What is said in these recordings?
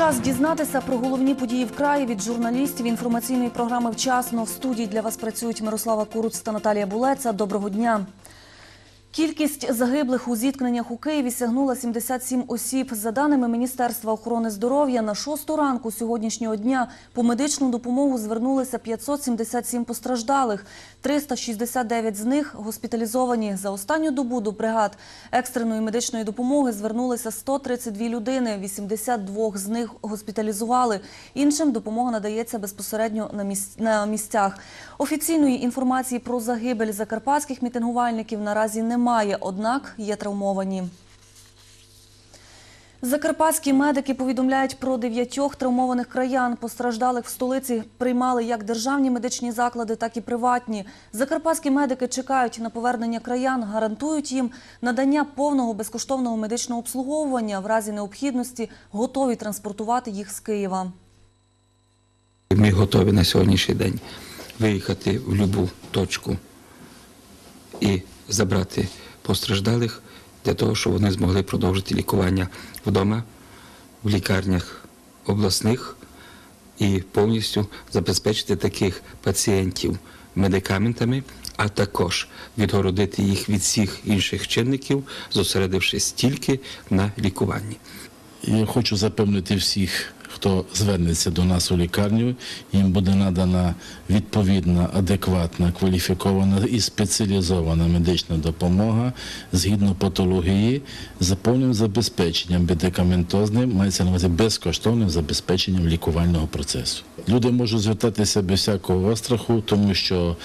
Час дізнатися про головні події в краї від журналістів інформаційної програми Вчасно в студії для вас працюють Мирослава Куруц та Наталія Булеца. Доброго дня. Кількість загиблих у зіткненнях у Києві сягнула 77 осіб. За даними Міністерства охорони здоров'я, на шосту ранку сьогоднішнього дня по медичну допомогу звернулися 577 постраждалих. 369 з них госпіталізовані. За останню добу до бригад екстреної медичної допомоги звернулися 132 людини. 82 з них госпіталізували. Іншим допомога надається безпосередньо на місцях. Офіційної інформації про загибель закарпатських мітингувальників наразі немає, однак є травмовані. Закарпатські медики повідомляють про дев'ятьох травмованих краян. Постраждалих в столиці приймали як державні медичні заклади, так і приватні. Закарпатські медики чекають на повернення краян, гарантують їм надання повного безкоштовного медичного обслуговування. В разі необхідності готові транспортувати їх з Києва. Ми готові на сьогоднішній день виїхати в будь-яку точку і забрати постраждалих для того, щоб вони змогли продовжити лікування вдома, в лікарнях обласних і повністю забезпечити таких пацієнтів медикаментами, а також відгородити їх від всіх інших чинників, зосередившись тільки на лікуванні. Я хочу запевнити всіх, хто звернеться до нас у лікарню, їм буде надана відповідна, адекватна, кваліфікована і спеціалізована медична допомога згідно патології, за повним забезпеченням медикаментозним, мається на увазі безкоштовним забезпеченням лікувального процесу. Люди можуть звертатися без всякого остраху, тому що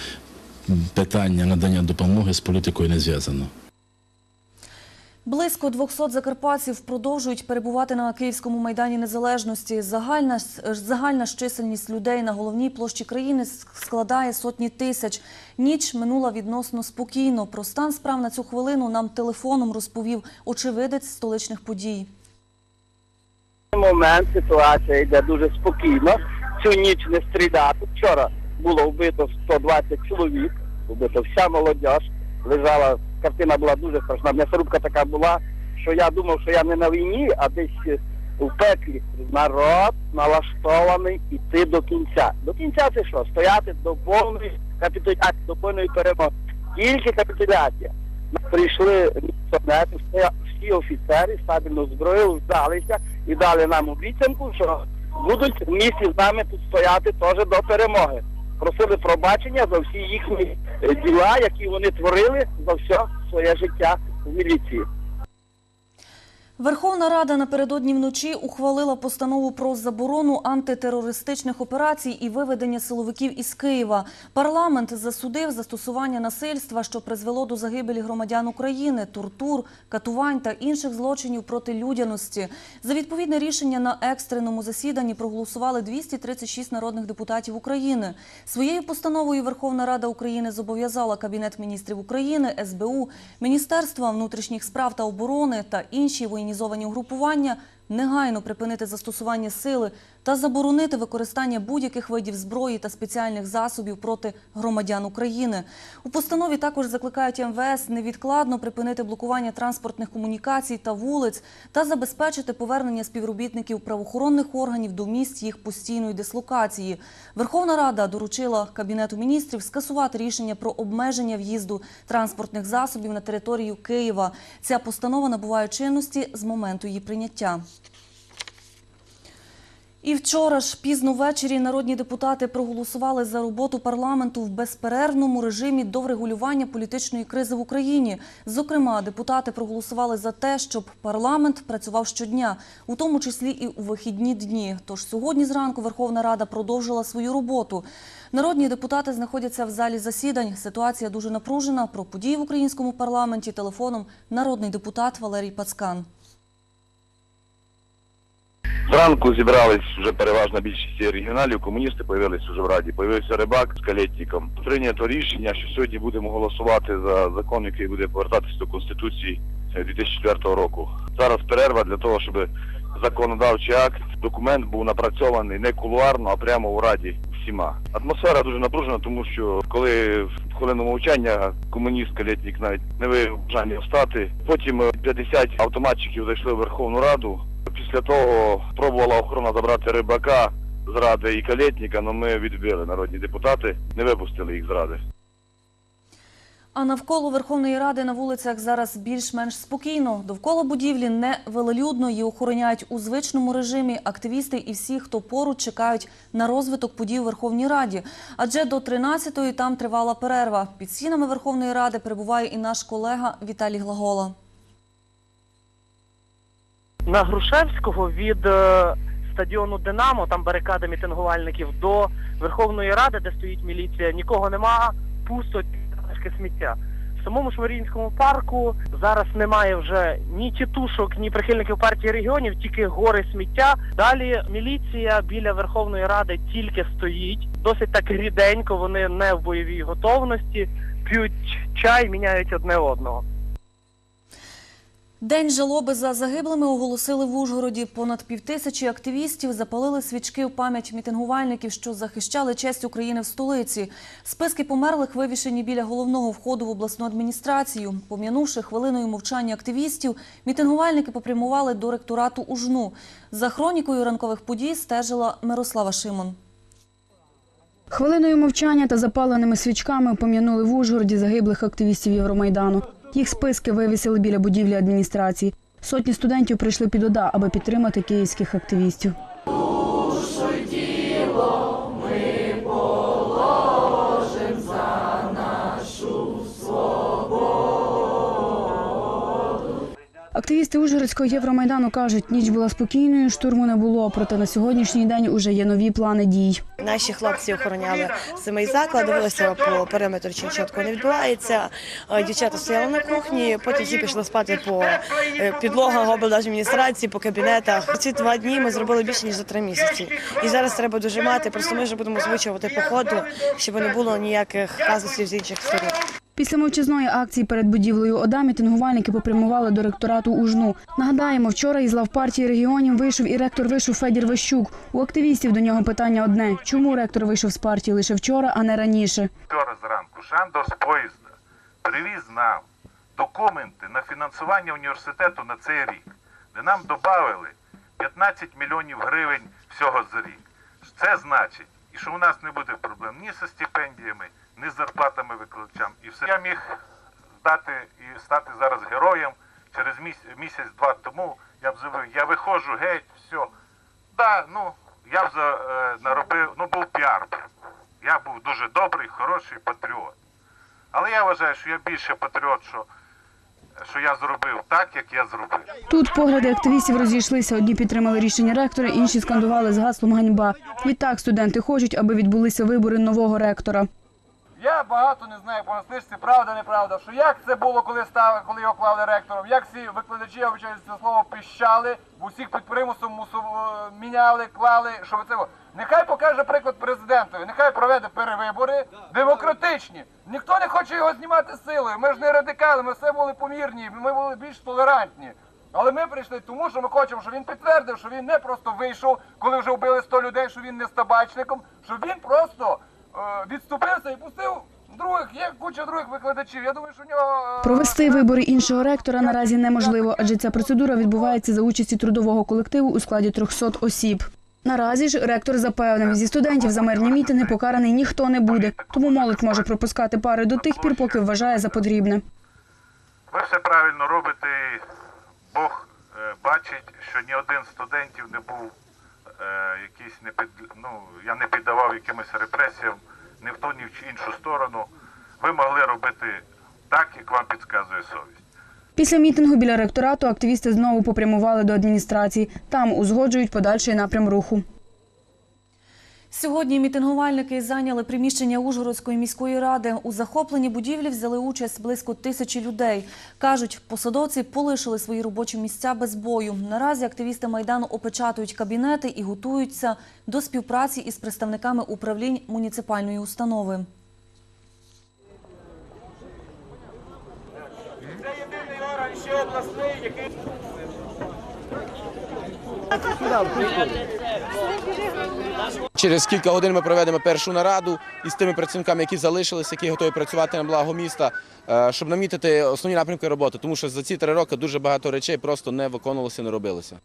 питання надання допомоги з політикою не зв'язано. Близько 200 закарпатців продовжують перебувати на Київському майдані Незалежності. Загальна, загальна чисельність людей на головній площі країни складає сотні тисяч. Ніч минула відносно спокійно. Про стан справ на цю хвилину нам телефоном розповів очевидець столичних подій. момент ситуація йде дуже спокійно. Цю ніч не стріляти. Вчора було вбито 120 чоловік, вбито вся молодь. Лежала, картина була дуже страшна. М'ясорубка така була, що я думав, що я не на війні, а десь е, у пеклі. Народ налаштований іти до кінця. До кінця це що? Стояти до повної капітуляції, до повної перемоги. Тільки капітуляція. Прийшли всі- всі офіцери стабільно зброю, здалися і дали нам обіцянку, що будуть в місті з нами тут стояти теж до перемоги. Просили пробачення за всі їхні е, діла, які вони творили за все своє життя в міліції. Верховна Рада напередодні вночі ухвалила постанову про заборону антитерористичних операцій і виведення силовиків із Києва. Парламент засудив застосування насильства, що призвело до загибелі громадян України, тортур, катувань та інших злочинів проти людяності. За відповідне рішення на екстреному засіданні проголосували 236 народних депутатів України. Своєю постановою Верховна Рада України зобов'язала Кабінет міністрів України, СБУ, Міністерства внутрішніх справ та оборони та інші воєнізовані угрупування негайно припинити застосування сили та заборонити використання будь-яких видів зброї та спеціальних засобів проти громадян України. У постанові також закликають МВС невідкладно припинити блокування транспортних комунікацій та вулиць та забезпечити повернення співробітників правоохоронних органів до місць їх постійної дислокації. Верховна Рада доручила Кабінету міністрів скасувати рішення про обмеження в'їзду транспортних засобів на територію Києва. Ця постанова набуває чинності з моменту її прийняття. І вчора ж пізно ввечері народні депутати проголосували за роботу парламенту в безперервному режимі до врегулювання політичної кризи в Україні. Зокрема, депутати проголосували за те, щоб парламент працював щодня, у тому числі і у вихідні дні. Тож сьогодні зранку Верховна Рада продовжила свою роботу. Народні депутати знаходяться в залі засідань. Ситуація дуже напружена. Про події в українському парламенті телефоном народний депутат Валерій Пацкан. Зранку зібрались вже переважна більшість регіоналів, комуністи появилися вже в Раді. Появився рибак з калетником. Прийнято рішення, що сьогодні будемо голосувати за закон, який буде повертатися до Конституції е, 2004 року. Зараз перерва для того, щоб законодавчий акт, документ був напрацьований не кулуарно, а прямо у Раді всіма. Атмосфера дуже напружена, тому що коли в хвилину мовчання комуніст калетник навіть не виявив бажання встати. Потім е, 50 автоматчиків зайшли в Верховну Раду. Після того пробувала охорона забрати рибака з ради і калєтника, але ми відбили народні депутати, не випустили їх з ради. А навколо Верховної Ради на вулицях зараз більш-менш спокійно. Довкола будівлі не велелюдно її охороняють у звичному режимі активісти і всі, хто поруч чекають на розвиток подій у Верховній Раді. Адже до 13-ї там тривала перерва. Під стінами Верховної Ради перебуває і наш колега Віталій Глагола. На Грушевського від е, стадіону Динамо, там барикада мітингувальників, до Верховної Ради, де стоїть міліція, нікого нема, пусто тільки сміття. В самому ж Маріїнському парку зараз немає вже ні тітушок, ні прихильників партії регіонів, тільки гори сміття. Далі міліція біля Верховної Ради тільки стоїть. Досить так ріденько, вони не в бойовій готовності, п'ють чай, міняють одне одного. День жалоби за загиблими оголосили в Ужгороді. Понад півтисячі активістів запалили свічки в пам'ять мітингувальників, що захищали честь України в столиці. Списки померлих вивішені біля головного входу в обласну адміністрацію. Пом'янувши хвилиною мовчання активістів, мітингувальники попрямували до ректорату УЖНУ. За хронікою ранкових подій стежила Мирослава Шимон. Хвилиною мовчання та запаленими свічками пом'янули в Ужгороді загиблих активістів Євромайдану. Їх списки вивісили біля будівлі адміністрації. Сотні студентів прийшли під ОДА, аби підтримати київських активістів. Активісти Ужгородського Євромайдану кажуть, ніч була спокійною, штурму не було. Проте на сьогоднішній день уже є нові плани дій. Наші хлопці охороняли самий заклад, дивилися по периметру, чи чітко не відбувається. Е, Дівчата стояли на кухні, потім всі пішли спати по е, підлогах облдержадміністрації, по кабінетах. Ці два дні ми зробили більше ніж за три місяці. І зараз треба дожимати. Просто ми вже будемо озвучувати по ходу, щоб не було ніяких казусів з інших сторін. Після мовчазної акції перед будівлею ОДА мітингувальники попрямували до ректорату УЖНУ. Нагадаємо, вчора із лав партії регіонів вийшов і ректор вишу Федір Ващук. У активістів до нього питання одне: чому ректор вийшов з партії лише вчора, а не раніше? Вчора зранку Шандор з поїзда привіз нам документи на фінансування університету на цей рік, де нам додали 15 мільйонів гривень всього за рік. Це значить, і що у нас не буде проблем ні зі стипендіями, ні з зарплатами викладачам. І все я міг здати і стати зараз героєм через місяць, місяць-два тому. Я б заявив, я виходжу геть, все. Да, ну я б за, е, наробив, ну був піар. Я був дуже добрий, хороший патріот. Але я вважаю, що я більше патріот, що, що я зробив так, як я зробив. Тут погляди активістів розійшлися. Одні підтримали рішення ректора, інші скандували з гаслом ганьба. Відтак студенти хочуть, аби відбулися вибори нового ректора. Я багато не знаю по правда, неправда, що як це було, коли став, коли його клали ректором, як всі викладачі, я вибачаю це слово, пищали, усіх під примусом мусу, е, міняли, клали, що ви це. було. Нехай покаже приклад президентові, нехай проведе перевибори демократичні. Ніхто не хоче його знімати силою. Ми ж не радикали, ми все були помірні, ми були більш толерантні. Але ми прийшли тому, що ми хочемо, щоб він підтвердив, що він не просто вийшов, коли вже вбили 100 людей, що він не з табачником, що він просто відступився і пустив других, є куча других викладачів. Я думаю, що в нього е, Провести вибори іншого ректора наразі неможливо, адже ця процедура відбувається за участі трудового колективу у складі 300 осіб. Наразі ж ректор запевнив, зі студентів за мирні мітинги покараний ніхто не буде, тому молодь може пропускати пари до тих пір, поки вважає за потрібне. Ви все правильно робите. Бог е, бачить, що ні один з студентів не був е, якісь не під, ну, я не піддавав якимось репресіям ні в ту, ні в іншу сторону. Ви могли робити так, як вам підказує совість. Після мітингу біля ректорату активісти знову попрямували до адміністрації. Там узгоджують подальший напрям руху. Сьогодні мітингувальники зайняли приміщення Ужгородської міської ради. У захопленні будівлі взяли участь близько тисячі людей. Кажуть, посадовці полишили свої робочі місця без бою. Наразі активісти Майдану опечатують кабінети і готуються до співпраці із представниками управлінь муніципальної установи. це єдиний орган ще обласний, який Через кілька годин ми проведемо першу нараду із тими працівниками, які залишилися, які готові працювати на благо міста, е, щоб намітити основні напрямки роботи. Тому що за ці три роки дуже багато речей просто не виконувалося, не робилося.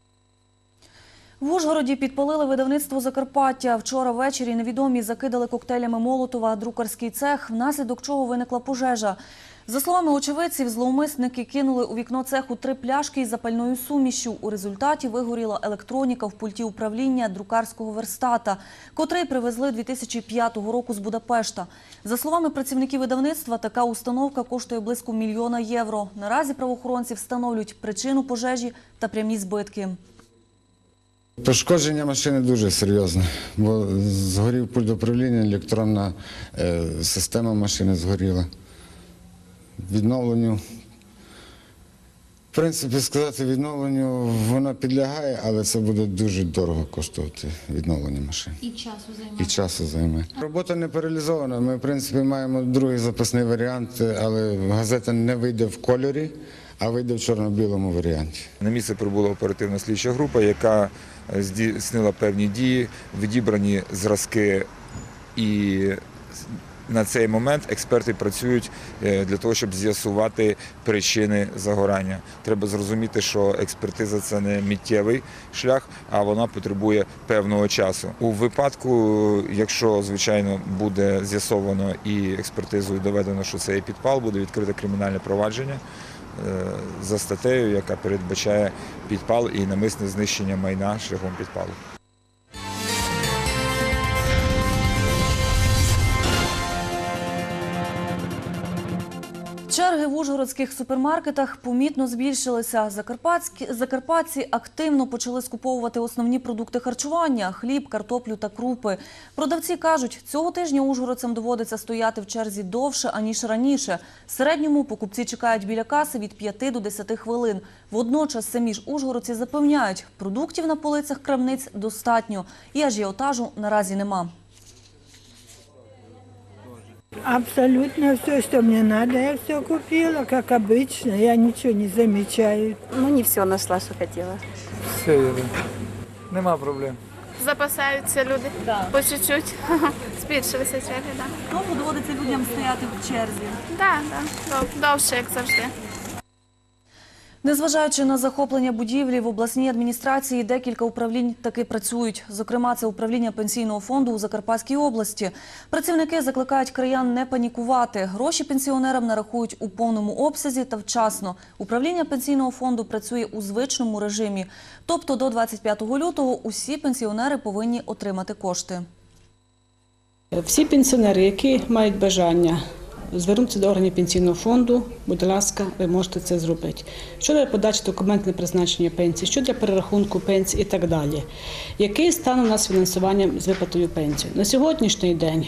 В Ужгороді підпалили видавництво Закарпаття. Вчора ввечері невідомі закидали коктейлями Молотова друкарський цех, внаслідок чого виникла пожежа. За словами очевидців, зловмисники кинули у вікно цеху три пляшки із запальною сумішю. У результаті вигоріла електроніка в пульті управління друкарського верстата, котрий привезли 2005 року з Будапешта. За словами працівників видавництва, така установка коштує близько мільйона євро. Наразі правоохоронці встановлюють причину пожежі та прямі збитки. Пошкодження машини дуже серйозне, бо згорів пульт управління, електронна е, система машини згоріла. Відновленню. В принципі, сказати відновленню вона підлягає, але це буде дуже дорого коштувати відновлення машини. І часу займає. І часу займе. Робота не паралізована. Ми, в принципі, маємо другий запасний варіант, але газета не вийде в кольорі, а вийде в чорно-білому варіанті. На місце прибула оперативна слідча група, яка е, здійснила певні дії, відібрані зразки і на цей момент експерти працюють е, для того, щоб з'ясувати причини загорання. Треба зрозуміти, що експертиза це не миттєвий шлях, а вона потребує певного часу. У випадку, якщо звичайно буде з'ясовано і експертизою доведено, що це є підпал, буде відкрите кримінальне провадження за статтею, яка передбачає підпал і намисне знищення майна шляхом підпалу. Черги в ужгородських супермаркетах помітно збільшилися. Закарпатські закарпатці активно почали скуповувати основні продукти харчування: хліб, картоплю та крупи. Продавці кажуть, цього тижня ужгородцям доводиться стояти в черзі довше аніж раніше. В середньому покупці чекають біля каси від 5 до 10 хвилин. Водночас самі ж ужгородці запевняють, продуктів на полицях крамниць достатньо і ажіотажу наразі нема. Абсолютно все, что мне надо, я все купила, как обычно. Я ничего не замечаю. Ну, не все нашла, що хотіла. Все є. Нема проблем. Запасаються люди по чуть-чуть. Збільшилися черги, так. Довго доводиться людям стояти в черзі. Так, так. Довше, як завжди. Незважаючи на захоплення будівлі, в обласній адміністрації декілька управлінь таки працюють. Зокрема, це управління пенсійного фонду у Закарпатській області. Працівники закликають краян не панікувати. Гроші пенсіонерам нарахують у повному обсязі та вчасно. Управління пенсійного фонду працює у звичному режимі. Тобто до 25 лютого усі пенсіонери повинні отримати кошти. Всі пенсіонери, які мають бажання звернутися до органів пенсійного фонду, будь ласка, ви можете це зробити. Що для подачі документів на призначення пенсії, що для перерахунку пенсії і так далі. Який стан у нас з фінансуванням з виплатою пенсії? На сьогоднішній день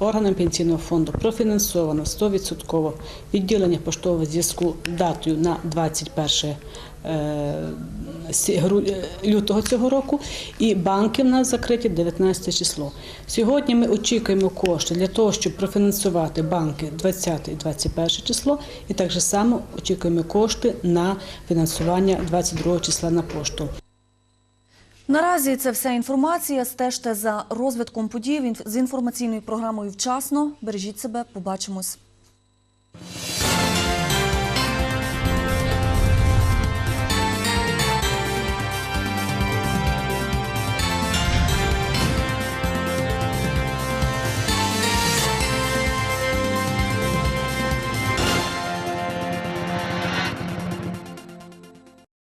органам пенсійного фонду профінансовано 100% відділення поштового зв'язку датою на 21 е, сі- гру- е, лютого цього року, і банки в нас закриті 19 число. Сьогодні ми очікуємо кошти для того, щоб профінансувати банки 20 і 21 число, і так само очікуємо кошти на фінансування 22 числа на пошту. Наразі це вся інформація. Стежте за розвитком подій з інформаційною програмою вчасно. Бережіть себе, побачимось.